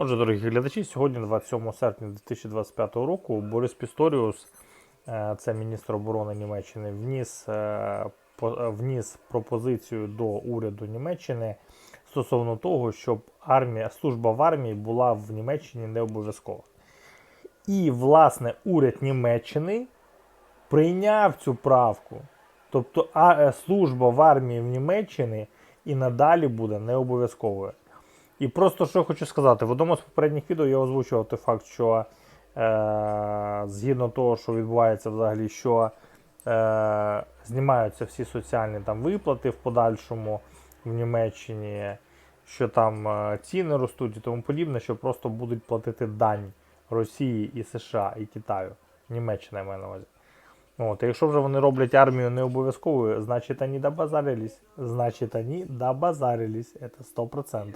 Отже, дорогі глядачі, сьогодні, 27 серпня 2025 року, Борис Пісторіус, е, це міністр оборони Німеччини, вніс, е, е, вніс пропозицію до уряду Німеччини стосовно того, щоб армія, служба в армії була в Німеччині не обов'язкова. І, власне, уряд Німеччини прийняв цю правку. Тобто а, служба в армії в Німеччині і надалі буде не обов'язковою. І просто що хочу сказати, в одному з попередніх відео я озвучував той факт, що е, згідно того, що відбувається взагалі, що е, знімаються всі соціальні там виплати в подальшому в Німеччині, що там е, ціни ростуть і тому подібне, що просто будуть платити дань Росії і США і Китаю. Німеччина я маю на увазі. От, якщо вже вони роблять армію не обов'язковою, значить вони добазарились. Значить вони добазарились. Це 100%.